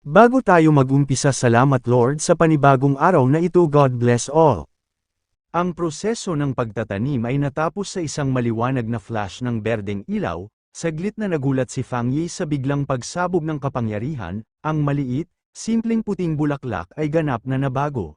Bago tayo mag-umpisa salamat Lord sa panibagong araw na ito God bless all. Ang proseso ng pagtatanim ay natapos sa isang maliwanag na flash ng berdeng ilaw, saglit na nagulat si Fang Yi sa biglang pagsabog ng kapangyarihan, ang maliit, simpleng puting bulaklak ay ganap na nabago.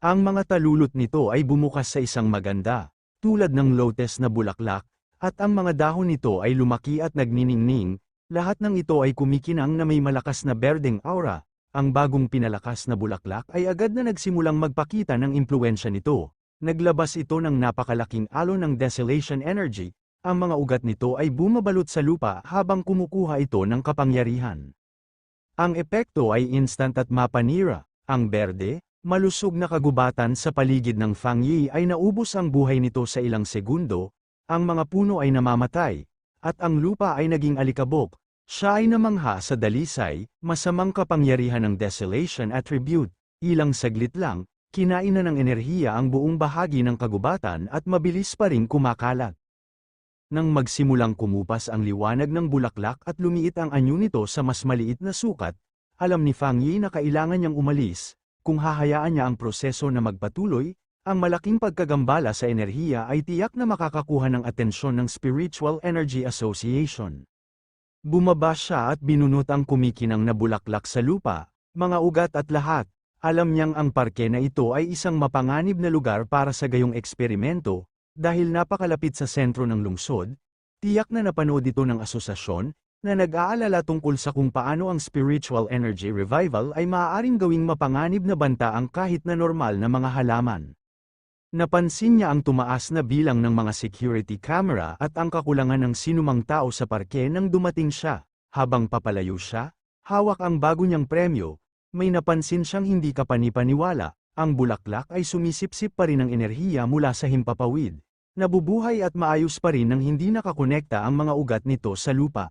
Ang mga talulot nito ay bumukas sa isang maganda, tulad ng lotus na bulaklak, at ang mga dahon nito ay lumaki at nagniningning, lahat ng ito ay kumikinang na may malakas na berdeng aura, ang bagong pinalakas na bulaklak ay agad na nagsimulang magpakita ng impluensya nito. Naglabas ito ng napakalaking alon ng desolation energy, ang mga ugat nito ay bumabalot sa lupa habang kumukuha ito ng kapangyarihan. Ang epekto ay instant at mapanira, ang berde, malusog na kagubatan sa paligid ng Fang Yi ay naubos ang buhay nito sa ilang segundo, ang mga puno ay namamatay, at ang lupa ay naging alikabok, siya ay namangha sa dalisay, masamang kapangyarihan ng desolation attribute, ilang saglit lang, kinain na ng enerhiya ang buong bahagi ng kagubatan at mabilis pa rin kumakalat. Nang magsimulang kumupas ang liwanag ng bulaklak at lumiit ang anyo nito sa mas maliit na sukat, alam ni Fang Yi na kailangan niyang umalis, kung hahayaan niya ang proseso na magpatuloy, ang malaking pagkagambala sa enerhiya ay tiyak na makakakuha ng atensyon ng Spiritual Energy Association. Bumaba siya at binunot ang kumikinang na bulaklak sa lupa, mga ugat at lahat, alam niyang ang parke na ito ay isang mapanganib na lugar para sa gayong eksperimento, dahil napakalapit sa sentro ng lungsod, tiyak na napanood ito ng asosasyon, na nag-aalala tungkol sa kung paano ang spiritual energy revival ay maaaring gawing mapanganib na banta ang kahit na normal na mga halaman. Napansin niya ang tumaas na bilang ng mga security camera at ang kakulangan ng sinumang tao sa parke nang dumating siya, habang papalayo siya, hawak ang bago niyang premyo, may napansin siyang hindi kapanipaniwala, ang bulaklak ay sumisipsip pa rin ng enerhiya mula sa himpapawid. Nabubuhay at maayos pa rin nang hindi nakakonekta ang mga ugat nito sa lupa.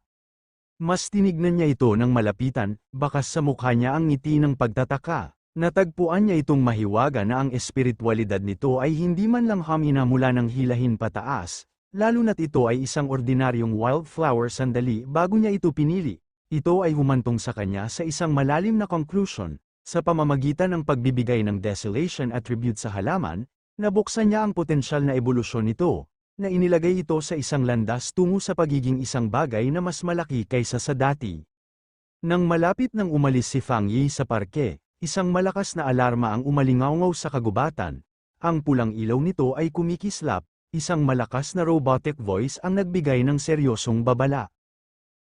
Mas tinignan niya ito ng malapitan, bakas sa mukha niya ang ngiti ng pagtataka. Natagpuan niya itong mahiwaga na ang espiritualidad nito ay hindi man lang hamina mula ng hilahin pataas, lalo na't ito ay isang ordinaryong wildflower sandali bago niya ito pinili. Ito ay humantong sa kanya sa isang malalim na conclusion, sa pamamagitan ng pagbibigay ng desolation attribute sa halaman, nabuksan niya ang potensyal na ebolusyon nito, na inilagay ito sa isang landas tungo sa pagiging isang bagay na mas malaki kaysa sa dati. Nang malapit nang umalis si Fang Yi sa parke, isang malakas na alarma ang umalingawngaw sa kagubatan. Ang pulang ilaw nito ay kumikislap, isang malakas na robotic voice ang nagbigay ng seryosong babala.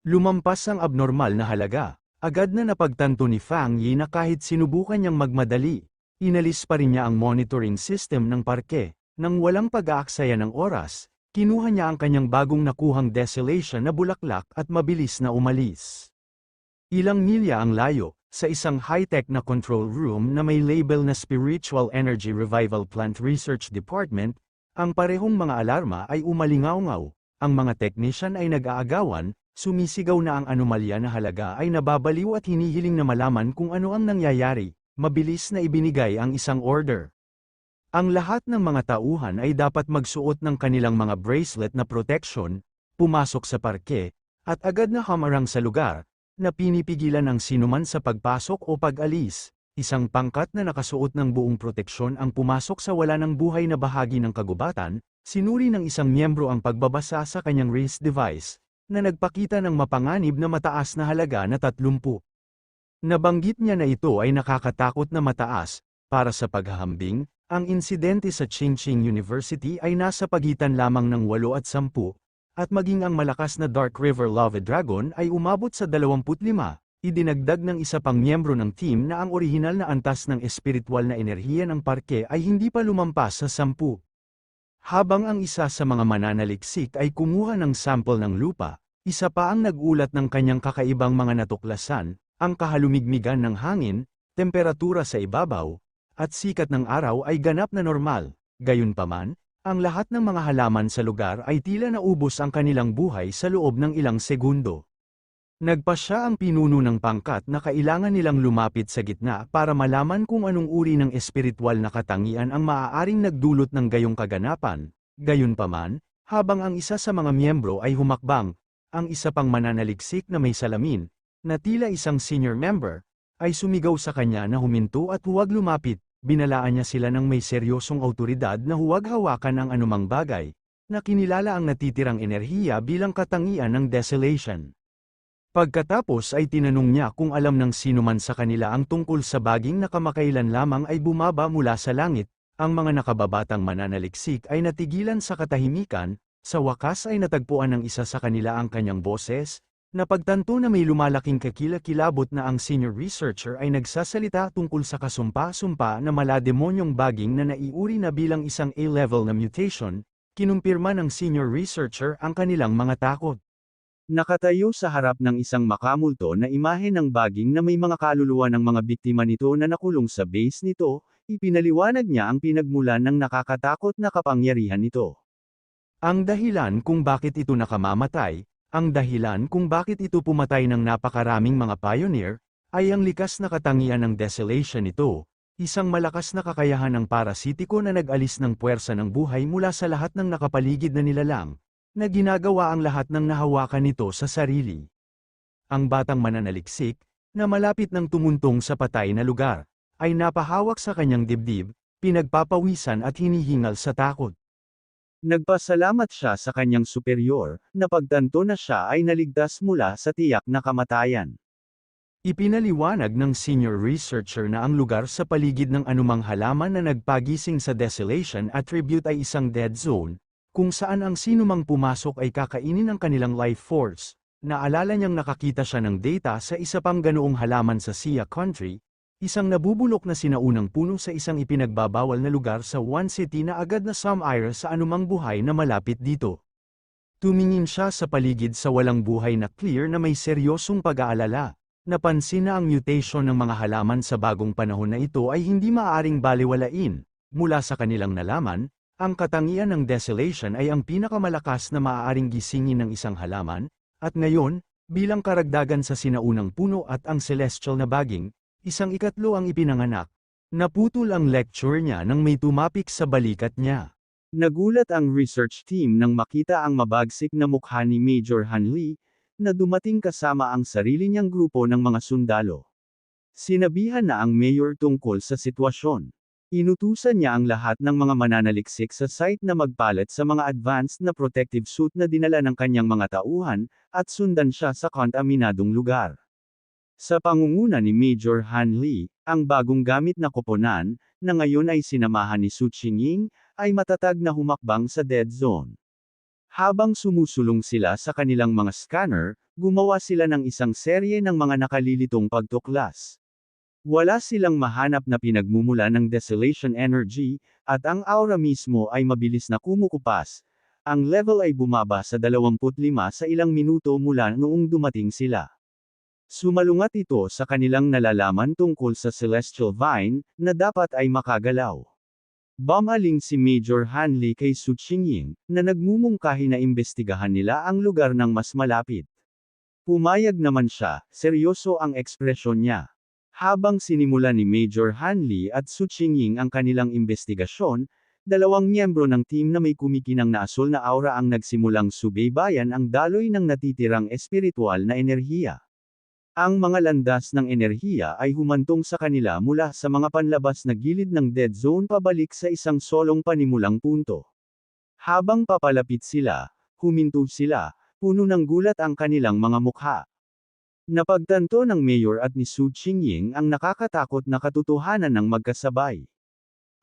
Lumampas ang abnormal na halaga. Agad na napagtanto ni Fang Yi na kahit sinubukan niyang magmadali, inalis pa rin niya ang monitoring system ng parke. Nang walang pag-aaksaya ng oras, kinuha niya ang kanyang bagong nakuhang desolation na bulaklak at mabilis na umalis. Ilang milya ang layo, sa isang high-tech na control room na may label na Spiritual Energy Revival Plant Research Department, ang parehong mga alarma ay umalingaw-ngaw, ang mga technician ay nag-aagawan, Sumisigaw na ang anomalya na halaga ay nababaliw at hinihiling na malaman kung ano ang nangyayari, mabilis na ibinigay ang isang order. Ang lahat ng mga tauhan ay dapat magsuot ng kanilang mga bracelet na protection, pumasok sa parke, at agad na hamarang sa lugar, na pinipigilan ang sinuman sa pagpasok o pag-alis. Isang pangkat na nakasuot ng buong proteksyon ang pumasok sa wala ng buhay na bahagi ng kagubatan, sinuri ng isang miyembro ang pagbabasa sa kanyang wrist device, na nagpakita ng mapanganib na mataas na halaga na 30. Nabanggit niya na ito ay nakakatakot na mataas, para sa paghahambing, ang insidente sa Chingching University ay nasa pagitan lamang ng 8 at 10, at maging ang malakas na Dark River Lava Dragon ay umabot sa 25, idinagdag ng isa pang miyembro ng team na ang orihinal na antas ng espiritual na enerhiya ng parke ay hindi pa lumampas sa 10. Habang ang isa sa mga mananaliksik ay kumuha ng sample ng lupa, isa pa ang nagulat ng kanyang kakaibang mga natuklasan, ang kahalumigmigan ng hangin, temperatura sa ibabaw, at sikat ng araw ay ganap na normal. Gayunpaman, ang lahat ng mga halaman sa lugar ay tila naubos ang kanilang buhay sa loob ng ilang segundo. Nagpa siya ang pinuno ng pangkat na kailangan nilang lumapit sa gitna para malaman kung anong uri ng espiritual na katangian ang maaaring nagdulot ng gayong kaganapan. Gayunpaman, habang ang isa sa mga miyembro ay humakbang, ang isa pang mananaliksik na may salamin, na tila isang senior member, ay sumigaw sa kanya na huminto at huwag lumapit, binalaan niya sila ng may seryosong autoridad na huwag hawakan ang anumang bagay, na kinilala ang natitirang enerhiya bilang katangian ng desolation. Pagkatapos ay tinanong niya kung alam ng sino man sa kanila ang tungkol sa baging na kamakailan lamang ay bumaba mula sa langit, ang mga nakababatang mananaliksik ay natigilan sa katahimikan, sa wakas ay natagpuan ng isa sa kanila ang kanyang boses, napagtanto na may lumalaking kakilakilabot na ang senior researcher ay nagsasalita tungkol sa kasumpa-sumpa na malademonyong baging na naiuri na bilang isang A-level na mutation, kinumpirma ng senior researcher ang kanilang mga takot. Nakatayo sa harap ng isang makamulto na imahe ng baging na may mga kaluluwa ng mga biktima nito na nakulong sa base nito, ipinaliwanag niya ang pinagmulan ng nakakatakot na kapangyarihan nito. Ang dahilan kung bakit ito nakamamatay, ang dahilan kung bakit ito pumatay ng napakaraming mga pioneer, ay ang likas na katangian ng desolation nito, isang malakas na kakayahan ng parasitiko na nag-alis ng puwersa ng buhay mula sa lahat ng nakapaligid na nilalang, na ginagawa ang lahat ng nahawakan nito sa sarili. Ang batang mananaliksik, na malapit ng tumuntong sa patay na lugar, ay napahawak sa kanyang dibdib, pinagpapawisan at hinihingal sa takot. Nagpasalamat siya sa kanyang superior, na pagtanto na siya ay naligtas mula sa tiyak na kamatayan. Ipinaliwanag ng senior researcher na ang lugar sa paligid ng anumang halaman na nagpagising sa desolation attribute ay isang dead zone, kung saan ang sinumang pumasok ay kakainin ng kanilang life force. Naalala niyang nakakita siya ng data sa isa pang ganoong halaman sa Sia Country, isang nabubulok na sinaunang puno sa isang ipinagbabawal na lugar sa One City na agad na sumire sa anumang buhay na malapit dito. Tumingin siya sa paligid sa walang buhay na clear na may seryosong pag-aalala. Napansin na ang mutation ng mga halaman sa bagong panahon na ito ay hindi maaaring baliwalain. Mula sa kanilang nalaman, ang katangian ng desolation ay ang pinakamalakas na maaaring gisingin ng isang halaman, at ngayon, bilang karagdagan sa sinaunang puno at ang celestial na baging, isang ikatlo ang ipinanganak. Naputol ang lecture niya nang may tumapik sa balikat niya. Nagulat ang research team nang makita ang mabagsik na mukha ni Major Hanley, na dumating kasama ang sarili niyang grupo ng mga sundalo. Sinabihan na ang mayor tungkol sa sitwasyon. Inutusan niya ang lahat ng mga mananaliksik sa site na magpalit sa mga advanced na protective suit na dinala ng kanyang mga tauhan, at sundan siya sa kontaminadong lugar. Sa pangunguna ni Major Han Lee, ang bagong gamit na koponan, na ngayon ay sinamahan ni Su Qingying, ay matatag na humakbang sa dead zone. Habang sumusulong sila sa kanilang mga scanner, gumawa sila ng isang serye ng mga nakalilitong pagtuklas. Wala silang mahanap na pinagmumula ng desolation energy, at ang aura mismo ay mabilis na kumukupas. Ang level ay bumaba sa 25 sa ilang minuto mula noong dumating sila. Sumalungat ito sa kanilang nalalaman tungkol sa Celestial Vine, na dapat ay makagalaw. Bumaling si Major Hanley kay Su Qingying, na nagmumungkahi na imbestigahan nila ang lugar ng mas malapit. Pumayag naman siya, seryoso ang ekspresyon niya. Habang sinimula ni Major Hanley at Su Qingying ang kanilang investigasyon, dalawang miyembro ng team na may kumikinang na asul na aura ang nagsimulang subaybayan ang daloy ng natitirang espiritual na enerhiya. Ang mga landas ng enerhiya ay humantong sa kanila mula sa mga panlabas na gilid ng dead zone pabalik sa isang solong panimulang punto. Habang papalapit sila, huminto sila, puno ng gulat ang kanilang mga mukha. Napagtanto ng mayor at ni Su Qingying ang nakakatakot na katotohanan ng magkasabay.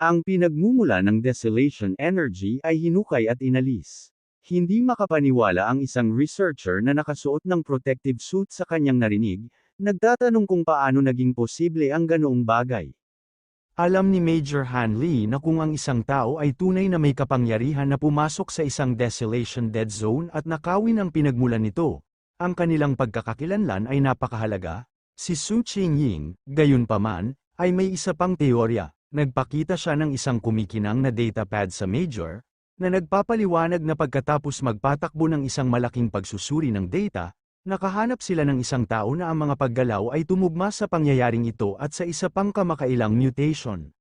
Ang pinagmumula ng desolation energy ay hinukay at inalis. Hindi makapaniwala ang isang researcher na nakasuot ng protective suit sa kanyang narinig, nagtatanong kung paano naging posible ang ganoong bagay. Alam ni Major Hanley na kung ang isang tao ay tunay na may kapangyarihan na pumasok sa isang desolation dead zone at nakawin ang pinagmulan nito, ang kanilang pagkakakilanlan ay napakahalaga. Si Su Qingying, gayunpaman, ay may isa pang teorya. Nagpakita siya ng isang kumikinang na data pad sa Major, na nagpapaliwanag na pagkatapos magpatakbo ng isang malaking pagsusuri ng data, nakahanap sila ng isang tao na ang mga paggalaw ay tumugma sa pangyayaring ito at sa isa pang kamakailang mutation.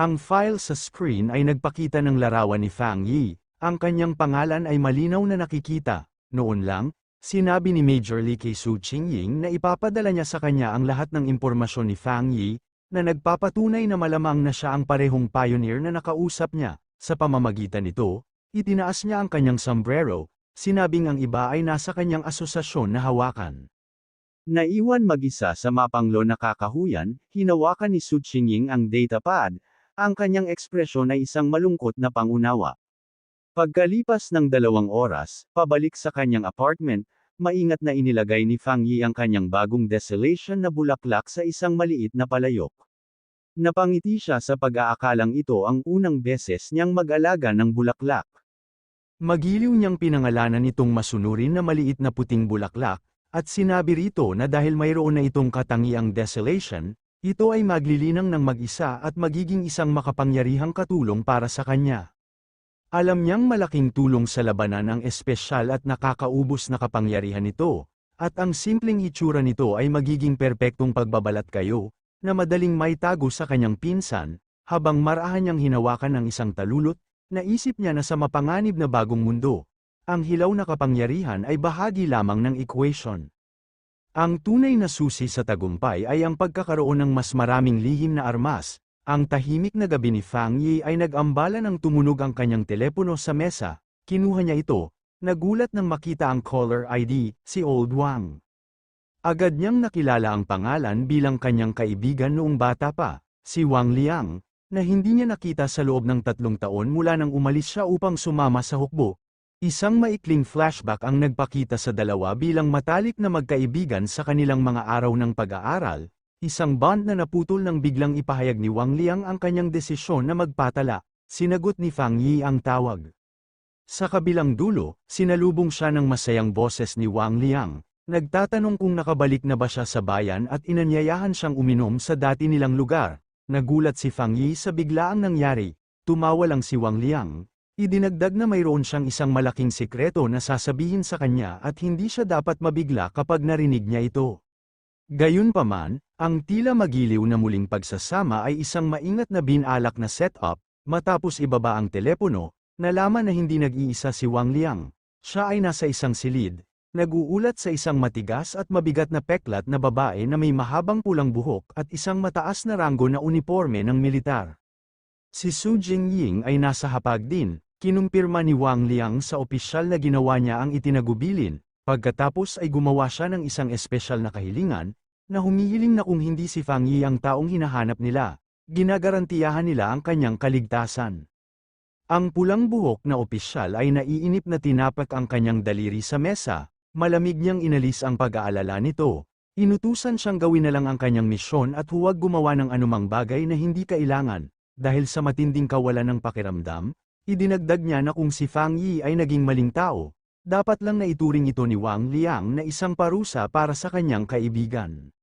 Ang file sa screen ay nagpakita ng larawan ni Fang Yi, ang kanyang pangalan ay malinaw na nakikita, noon lang, sinabi ni Major Lee kay Su Qingying na ipapadala niya sa kanya ang lahat ng impormasyon ni Fang Yi, na nagpapatunay na malamang na siya ang parehong pioneer na nakausap niya. Sa pamamagitan nito, itinaas niya ang kanyang sombrero, sinabing ang iba ay nasa kanyang asosasyon na hawakan. Naiwan mag-isa sa mapanglo na kakahuyan, hinawakan ni Su Qingying ang datapad, ang kanyang ekspresyon ay isang malungkot na pangunawa. Pagkalipas ng dalawang oras, pabalik sa kanyang apartment, maingat na inilagay ni Fang Yi ang kanyang bagong desolation na bulaklak sa isang maliit na palayok. Napangiti siya sa pag-aakalang ito ang unang beses niyang mag-alaga ng bulaklak. Magiliw niyang pinangalanan itong masunurin na maliit na puting bulaklak, at sinabi rito na dahil mayroon na itong katangiang desolation, ito ay maglilinang ng mag-isa at magiging isang makapangyarihang katulong para sa kanya. Alam niyang malaking tulong sa labanan ang espesyal at nakakaubos na kapangyarihan nito, at ang simpleng itsura nito ay magiging perpektong pagbabalat kayo, na madaling maitago sa kanyang pinsan, habang marahan niyang hinawakan ng isang talulot, naisip niya na sa mapanganib na bagong mundo, ang hilaw na kapangyarihan ay bahagi lamang ng equation. Ang tunay na susi sa tagumpay ay ang pagkakaroon ng mas maraming lihim na armas, ang tahimik na gabi ni Fang Yi ay nag-ambala ng tumunog ang kanyang telepono sa mesa, kinuha niya ito, nagulat nang makita ang caller ID, si Old Wang. Agad niyang nakilala ang pangalan bilang kanyang kaibigan noong bata pa, si Wang Liang, na hindi niya nakita sa loob ng tatlong taon mula nang umalis siya upang sumama sa hukbo. Isang maikling flashback ang nagpakita sa dalawa bilang matalik na magkaibigan sa kanilang mga araw ng pag-aaral, Isang bond na naputol nang biglang ipahayag ni Wang Liang ang kanyang desisyon na magpatala, sinagot ni Fang Yi ang tawag. Sa kabilang dulo, sinalubong siya ng masayang boses ni Wang Liang, nagtatanong kung nakabalik na ba siya sa bayan at inanyayahan siyang uminom sa dati nilang lugar. Nagulat si Fang Yi sa biglaang nangyari, tumawa lang si Wang Liang, Idinagdag na mayroon siyang isang malaking sikreto na sasabihin sa kanya at hindi siya dapat mabigla kapag narinig niya ito. Gayunpaman, ang tila magiliw na muling pagsasama ay isang maingat na binalak na setup, matapos ibaba ang telepono, nalaman na hindi nag-iisa si Wang Liang. Siya ay nasa isang silid, nag-uulat sa isang matigas at mabigat na peklat na babae na may mahabang pulang buhok at isang mataas na ranggo na uniforme ng militar. Si Su Jingying ay nasa hapag din, kinumpirma ni Wang Liang sa opisyal na ginawa niya ang itinagubilin, pagkatapos ay gumawa siya ng isang espesyal na kahilingan, na humihiling na kung hindi si Fang Yi ang taong hinahanap nila, ginagarantiyahan nila ang kanyang kaligtasan. Ang pulang buhok na opisyal ay naiinip na tinapak ang kanyang daliri sa mesa, malamig niyang inalis ang pag-aalala nito, inutusan siyang gawin na lang ang kanyang misyon at huwag gumawa ng anumang bagay na hindi kailangan, dahil sa matinding kawalan ng pakiramdam, idinagdag niya na kung si Fang Yi ay naging maling tao, dapat lang na ituring ito ni Wang Liang na isang parusa para sa kanyang kaibigan.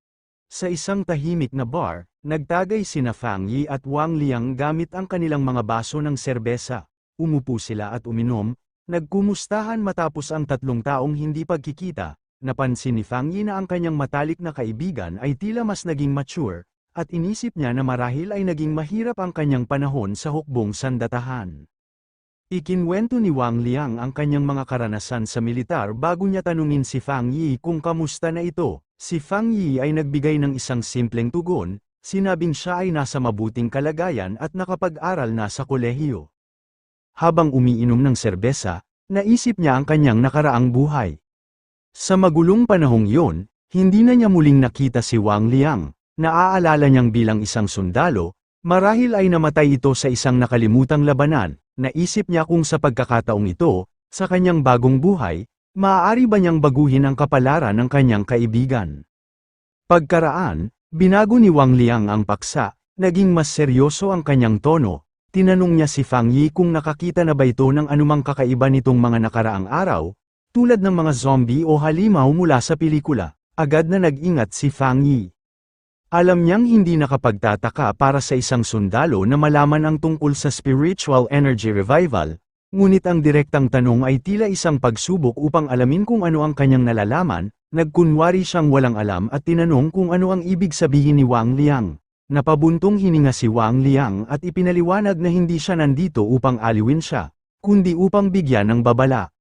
Sa isang tahimik na bar, nagtagay sina Fang Yi at Wang Liang gamit ang kanilang mga baso ng serbesa. Umupo sila at uminom, nagkumustahan matapos ang tatlong taong hindi pagkikita, napansin ni Fang Yi na ang kanyang matalik na kaibigan ay tila mas naging mature, at inisip niya na marahil ay naging mahirap ang kanyang panahon sa hukbong sandatahan. Ikinwento ni Wang Liang ang kanyang mga karanasan sa militar bago niya tanungin si Fang Yi kung kamusta na ito. Si Fang Yi ay nagbigay ng isang simpleng tugon, sinabing siya ay nasa mabuting kalagayan at nakapag-aral na sa kolehiyo. Habang umiinom ng serbesa, naisip niya ang kanyang nakaraang buhay. Sa magulong panahong iyon, hindi na niya muling nakita si Wang Liang, naaalala niyang bilang isang sundalo, marahil ay namatay ito sa isang nakalimutang labanan, naisip niya kung sa pagkakataong ito, sa kanyang bagong buhay, Maaari ba niyang baguhin ang kapalaran ng kanyang kaibigan? Pagkaraan, binago ni Wang Liang ang paksa, naging mas seryoso ang kanyang tono, tinanong niya si Fang Yi kung nakakita na ba ito ng anumang kakaiba nitong mga nakaraang araw, tulad ng mga zombie o halimaw mula sa pelikula, agad na nag-ingat si Fang Yi. Alam niyang hindi nakapagtataka para sa isang sundalo na malaman ang tungkol sa spiritual energy revival, Ngunit ang direktang tanong ay tila isang pagsubok upang alamin kung ano ang kanyang nalalaman, nagkunwari siyang walang alam at tinanong kung ano ang ibig sabihin ni Wang Liang. Napabuntong hininga si Wang Liang at ipinaliwanag na hindi siya nandito upang aliwin siya, kundi upang bigyan ng babala.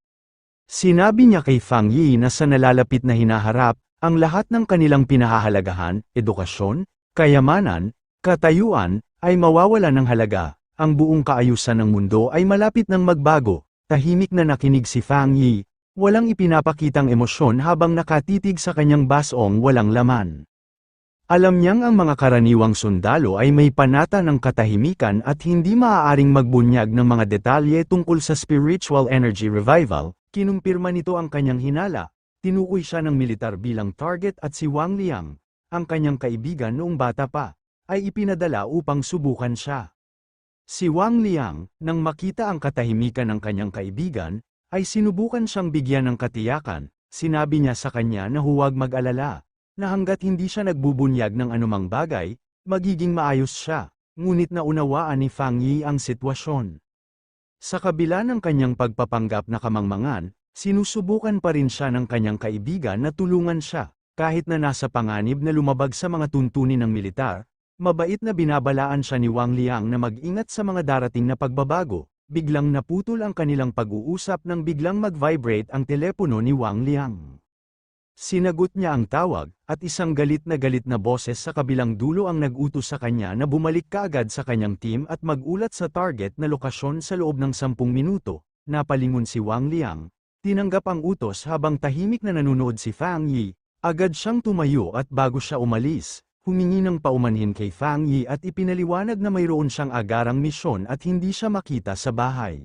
Sinabi niya kay Fang Yi na sa nalalapit na hinaharap, ang lahat ng kanilang pinahahalagahan, edukasyon, kayamanan, katayuan, ay mawawala ng halaga, ang buong kaayusan ng mundo ay malapit ng magbago, tahimik na nakinig si Fang Yi, walang ipinapakitang emosyon habang nakatitig sa kanyang basong walang laman. Alam niyang ang mga karaniwang sundalo ay may panata ng katahimikan at hindi maaaring magbunyag ng mga detalye tungkol sa spiritual energy revival, kinumpirma nito ang kanyang hinala, tinukoy siya ng militar bilang target at si Wang Liang, ang kanyang kaibigan noong bata pa, ay ipinadala upang subukan siya. Si Wang Liang, nang makita ang katahimikan ng kanyang kaibigan, ay sinubukan siyang bigyan ng katiyakan, sinabi niya sa kanya na huwag mag-alala, na hanggat hindi siya nagbubunyag ng anumang bagay, magiging maayos siya, ngunit naunawaan ni Fang Yi ang sitwasyon. Sa kabila ng kanyang pagpapanggap na kamangmangan, sinusubukan pa rin siya ng kanyang kaibigan na tulungan siya, kahit na nasa panganib na lumabag sa mga tuntunin ng militar, mabait na binabalaan siya ni Wang Liang na mag-ingat sa mga darating na pagbabago, biglang naputol ang kanilang pag-uusap nang biglang mag-vibrate ang telepono ni Wang Liang. Sinagot niya ang tawag, at isang galit na galit na boses sa kabilang dulo ang nag-utos sa kanya na bumalik kaagad sa kanyang team at magulat sa target na lokasyon sa loob ng sampung minuto. Napalingon si Wang Liang, tinanggap ang utos habang tahimik na nanonood si Fang Yi, agad siyang tumayo at bago siya umalis, humingi ng paumanhin kay Fang Yi at ipinaliwanag na mayroon siyang agarang misyon at hindi siya makita sa bahay.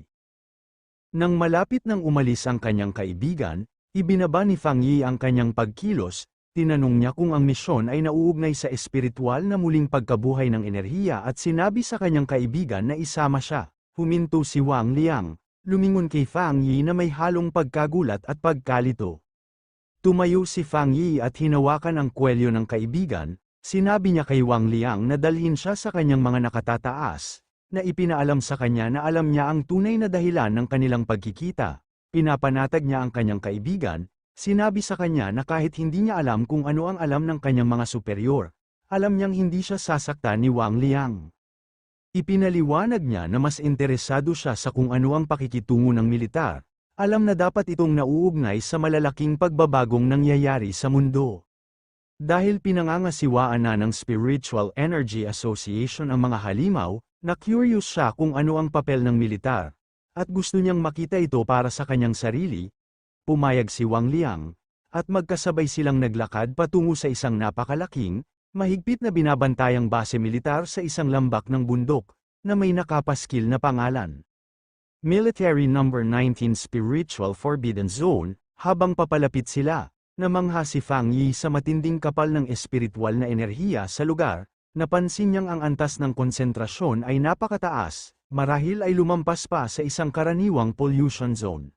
Nang malapit nang umalis ang kanyang kaibigan, Ibinaba ni Fang Yi ang kanyang pagkilos, tinanong niya kung ang misyon ay nauugnay sa espiritual na muling pagkabuhay ng enerhiya at sinabi sa kanyang kaibigan na isama siya. Huminto si Wang Liang, lumingon kay Fang Yi na may halong pagkagulat at pagkalito. Tumayo si Fang Yi at hinawakan ang kwelyo ng kaibigan, sinabi niya kay Wang Liang na dalhin siya sa kanyang mga nakatataas, na ipinaalam sa kanya na alam niya ang tunay na dahilan ng kanilang pagkikita. Pinapanatag niya ang kanyang kaibigan, sinabi sa kanya na kahit hindi niya alam kung ano ang alam ng kanyang mga superior, alam niyang hindi siya sasaktan ni Wang Liang. Ipinaliwanag niya na mas interesado siya sa kung ano ang pakikitungo ng militar, alam na dapat itong nauugnay sa malalaking pagbabagong nangyayari sa mundo. Dahil pinangangasiwaan na ng Spiritual Energy Association ang mga halimaw, na curious siya kung ano ang papel ng militar, at gusto niyang makita ito para sa kanyang sarili, pumayag si Wang Liang, at magkasabay silang naglakad patungo sa isang napakalaking, mahigpit na binabantayang base militar sa isang lambak ng bundok, na may nakapaskil na pangalan. Military No. 19 Spiritual Forbidden Zone, habang papalapit sila, namangha si Fang Yi sa matinding kapal ng espiritual na enerhiya sa lugar, napansin niyang ang antas ng konsentrasyon ay napakataas, marahil ay lumampas pa sa isang karaniwang pollution zone.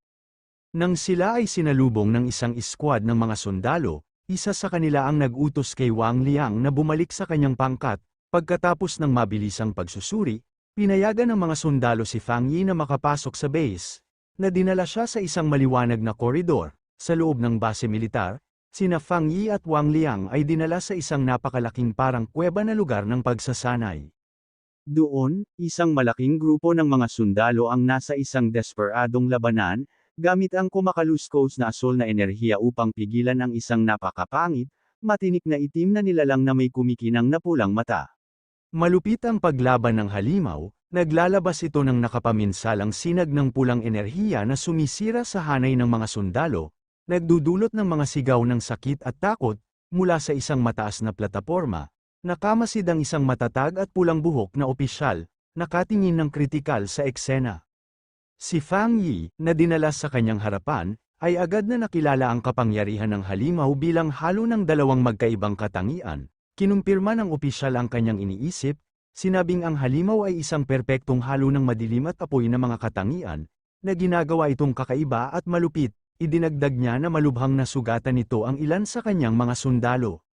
Nang sila ay sinalubong ng isang squad ng mga sundalo, isa sa kanila ang nag-utos kay Wang Liang na bumalik sa kanyang pangkat, pagkatapos ng mabilisang pagsusuri, pinayagan ng mga sundalo si Fang Yi na makapasok sa base, na dinala siya sa isang maliwanag na koridor, sa loob ng base militar, sina Fang Yi at Wang Liang ay dinala sa isang napakalaking parang kuweba na lugar ng pagsasanay. Doon, isang malaking grupo ng mga sundalo ang nasa isang desperadong labanan, gamit ang kumakaluskos na asol na enerhiya upang pigilan ang isang napakapangit, matinik na itim na nilalang na may kumikinang na pulang mata. Malupit ang paglaban ng halimaw, naglalabas ito ng nakapaminsalang sinag ng pulang enerhiya na sumisira sa hanay ng mga sundalo, nagdudulot ng mga sigaw ng sakit at takot, mula sa isang mataas na plataporma, Nakamasid ang isang matatag at pulang buhok na opisyal, nakatingin ng kritikal sa eksena. Si Fang Yi, na dinala sa kanyang harapan, ay agad na nakilala ang kapangyarihan ng halimaw bilang halo ng dalawang magkaibang katangian. Kinumpirma ng opisyal ang kanyang iniisip, sinabing ang halimaw ay isang perpektong halo ng madilim at apoy na mga katangian, na ginagawa itong kakaiba at malupit, idinagdag niya na malubhang nasugatan nito ang ilan sa kanyang mga sundalo.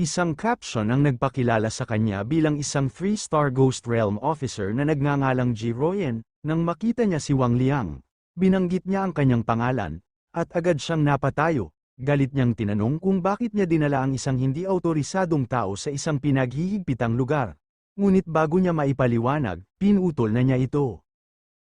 Isang caption ang nagpakilala sa kanya bilang isang 3-star Ghost Realm officer na nagngangalang Ji Royen, nang makita niya si Wang Liang. Binanggit niya ang kanyang pangalan, at agad siyang napatayo, galit niyang tinanong kung bakit niya dinala ang isang hindi autorisadong tao sa isang pinaghihigpitang lugar. Ngunit bago niya maipaliwanag, pinutol na niya ito.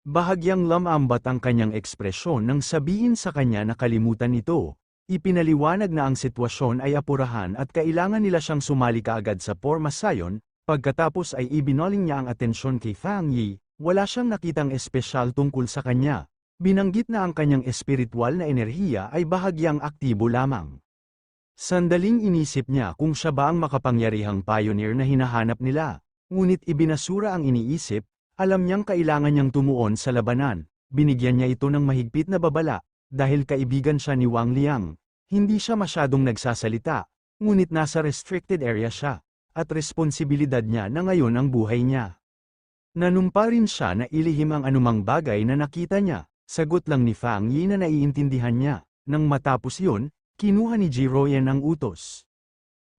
Bahagyang lamambat ang kanyang ekspresyon nang sabihin sa kanya na kalimutan ito. Ipinaliwanag na ang sitwasyon ay apurahan at kailangan nila siyang sumali kaagad sa pormasayon, pagkatapos ay ibinoling niya ang atensyon kay Fang Yi, wala siyang nakitang espesyal tungkol sa kanya. Binanggit na ang kanyang espiritual na enerhiya ay bahagyang aktibo lamang. Sandaling inisip niya kung siya ba ang makapangyarihang pioneer na hinahanap nila. Ngunit ibinasura ang iniisip, alam niyang kailangan niyang tumuon sa labanan. Binigyan niya ito ng mahigpit na babala, dahil kaibigan siya ni Wang Liang. Hindi siya masyadong nagsasalita, ngunit nasa restricted area siya, at responsibilidad niya na ngayon ang buhay niya. Nanumpa rin siya na ilihim ang anumang bagay na nakita niya, sagot lang ni Fang Yi na naiintindihan niya. Nang matapos yun, Kinuha ni Jiroyen ang utos.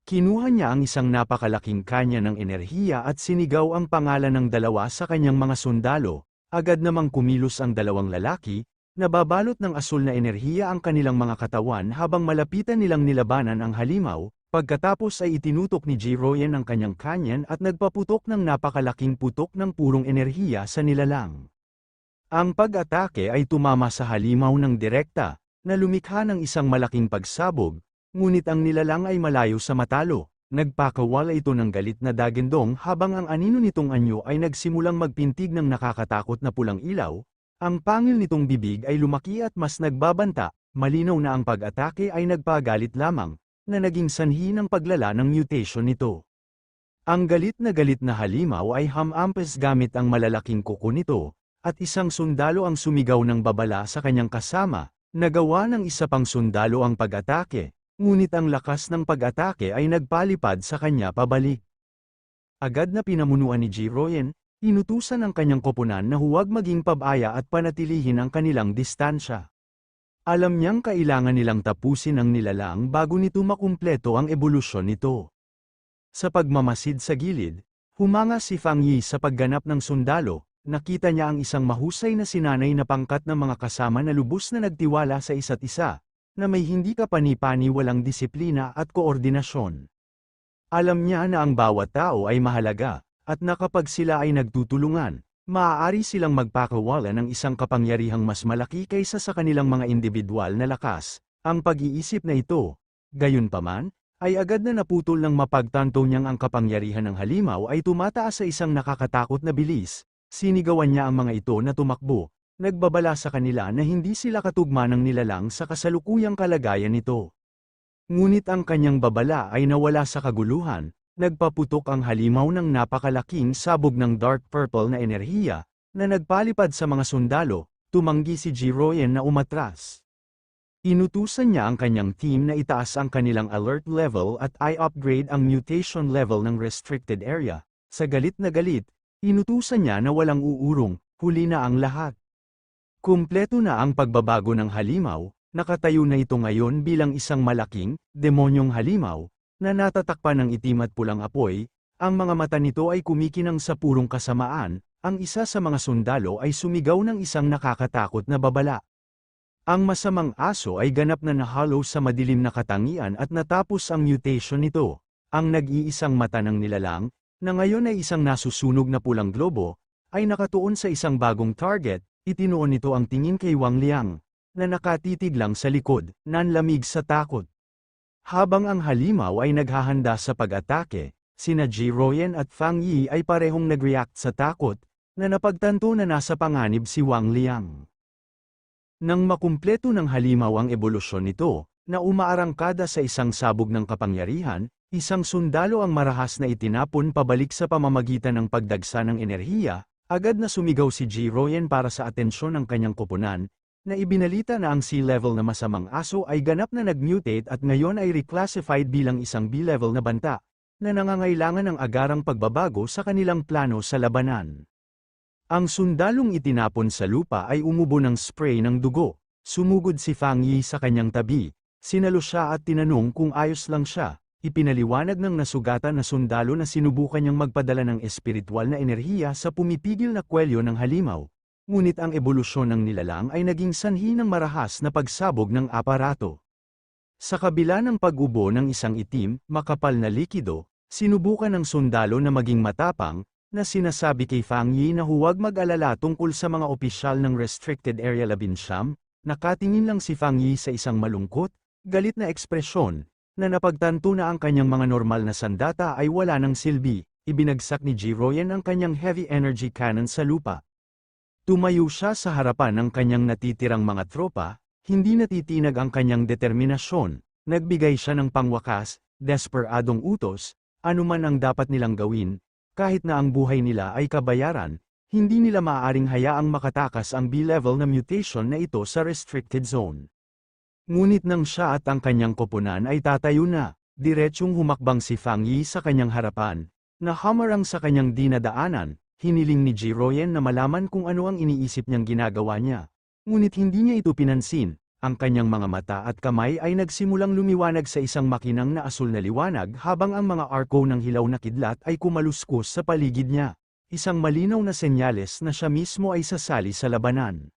Kinuha niya ang isang napakalaking kanya ng enerhiya at sinigaw ang pangalan ng dalawa sa kanyang mga sundalo, agad namang kumilos ang dalawang lalaki, nababalot ng asul na enerhiya ang kanilang mga katawan habang malapitan nilang nilabanan ang halimaw, pagkatapos ay itinutok ni Jiroyen ang kanyang kanyan at nagpaputok ng napakalaking putok ng purong enerhiya sa nilalang. Ang pag-atake ay tumama sa halimaw ng direkta, na lumikha ng isang malaking pagsabog, ngunit ang nilalang ay malayo sa matalo. Nagpakawala ito ng galit na dagendong habang ang anino nitong anyo ay nagsimulang magpintig ng nakakatakot na pulang ilaw, ang pangil nitong bibig ay lumaki at mas nagbabanta, malinaw na ang pag-atake ay nagpagalit lamang, na naging sanhi ng paglala ng mutation nito. Ang galit na galit na halimaw ay hamampes gamit ang malalaking kuko nito, at isang sundalo ang sumigaw ng babala sa kanyang kasama, Nagawa ng isa pang sundalo ang pag-atake, ngunit ang lakas ng pag-atake ay nagpalipad sa kanya pabalik. Agad na pinamunuan ni Jiroyen, inutusan ang kanyang koponan na huwag maging pabaya at panatilihin ang kanilang distansya. Alam niyang kailangan nilang tapusin ang nilalang bago nito makumpleto ang ebolusyon nito. Sa pagmamasid sa gilid, humanga si Fang Yi sa pagganap ng sundalo, nakita niya ang isang mahusay na sinanay na pangkat ng mga kasama na lubos na nagtiwala sa isa't isa, na may hindi kapani-pani walang disiplina at koordinasyon. Alam niya na ang bawat tao ay mahalaga, at na kapag sila ay nagtutulungan, maaari silang magpakawala ng isang kapangyarihang mas malaki kaysa sa kanilang mga individual na lakas. Ang pag-iisip na ito, gayunpaman, ay agad na naputol ng mapagtanto niyang ang kapangyarihan ng halimaw ay tumataas sa isang nakakatakot na bilis, Sinigawan niya ang mga ito na tumakbo, nagbabala sa kanila na hindi sila katugma ng nilalang sa kasalukuyang kalagayan nito. Ngunit ang kanyang babala ay nawala sa kaguluhan, nagpaputok ang halimaw ng napakalaking sabog ng dark purple na enerhiya, na nagpalipad sa mga sundalo, tumanggi si Jiroyen na umatras. Inutusan niya ang kanyang team na itaas ang kanilang alert level at i-upgrade ang mutation level ng restricted area. Sa galit na galit, Inutusan niya na walang uurong, huli na ang lahat. Kumpleto na ang pagbabago ng halimaw, nakatayo na ito ngayon bilang isang malaking, demonyong halimaw, na natatakpan ng itim at pulang apoy, ang mga mata nito ay kumikinang sa purong kasamaan, ang isa sa mga sundalo ay sumigaw ng isang nakakatakot na babala. Ang masamang aso ay ganap na nahalo sa madilim na katangian at natapos ang mutation nito. Ang nag-iisang mata ng nilalang, na ngayon ay isang nasusunog na pulang globo, ay nakatuon sa isang bagong target, itinuon nito ang tingin kay Wang Liang, na nakatitig lang sa likod, nanlamig sa takot. Habang ang halimaw ay naghahanda sa pag-atake, sina Ji Royen at Fang Yi ay parehong nag-react sa takot, na napagtanto na nasa panganib si Wang Liang. Nang makumpleto ng halimaw ang ebolusyon nito, na umaarangkada sa isang sabog ng kapangyarihan, Isang sundalo ang marahas na itinapon pabalik sa pamamagitan ng pagdagsa ng enerhiya, agad na sumigaw si G. Royen para sa atensyon ng kanyang kupunan, na ibinalita na ang C-level na masamang aso ay ganap na nag-mutate at ngayon ay reclassified bilang isang B-level na banta, na nangangailangan ng agarang pagbabago sa kanilang plano sa labanan. Ang sundalong itinapon sa lupa ay umubo ng spray ng dugo, sumugod si Fang Yi sa kanyang tabi, sinalo siya at tinanong kung ayos lang siya, Ipinaliwanag ng nasugatan na sundalo na sinubukan niyang magpadala ng espiritual na enerhiya sa pumipigil na kwelyo ng halimaw. Ngunit ang ebolusyon ng nilalang ay naging sanhi ng marahas na pagsabog ng aparato. Sa kabila ng pag-ubo ng isang itim, makapal na likido, sinubukan ng sundalo na maging matapang, na sinasabi kay Fang Yi na huwag mag-alala tungkol sa mga opisyal ng Restricted Area Labinsyam, nakatingin lang si Fang Yi sa isang malungkot, galit na ekspresyon, na napagtanto na ang kanyang mga normal na sandata ay wala ng silbi, ibinagsak ni Ji Royen ang kanyang heavy energy cannon sa lupa. Tumayo siya sa harapan ng kanyang natitirang mga tropa, hindi natitinag ang kanyang determinasyon, nagbigay siya ng pangwakas, desperadong utos, anuman ang dapat nilang gawin, kahit na ang buhay nila ay kabayaran, hindi nila maaaring hayaang makatakas ang B-level na mutation na ito sa restricted zone. Ngunit nang siya at ang kanyang koponan ay tatayo na, diretsyong humakbang si Fang Yi sa kanyang harapan, na hamarang sa kanyang dinadaanan, hiniling ni Ji Royen na malaman kung ano ang iniisip niyang ginagawa niya. Ngunit hindi niya ito pinansin, ang kanyang mga mata at kamay ay nagsimulang lumiwanag sa isang makinang na asul na liwanag habang ang mga arko ng hilaw na kidlat ay kumaluskos sa paligid niya. Isang malinaw na senyales na siya mismo ay sasali sa labanan.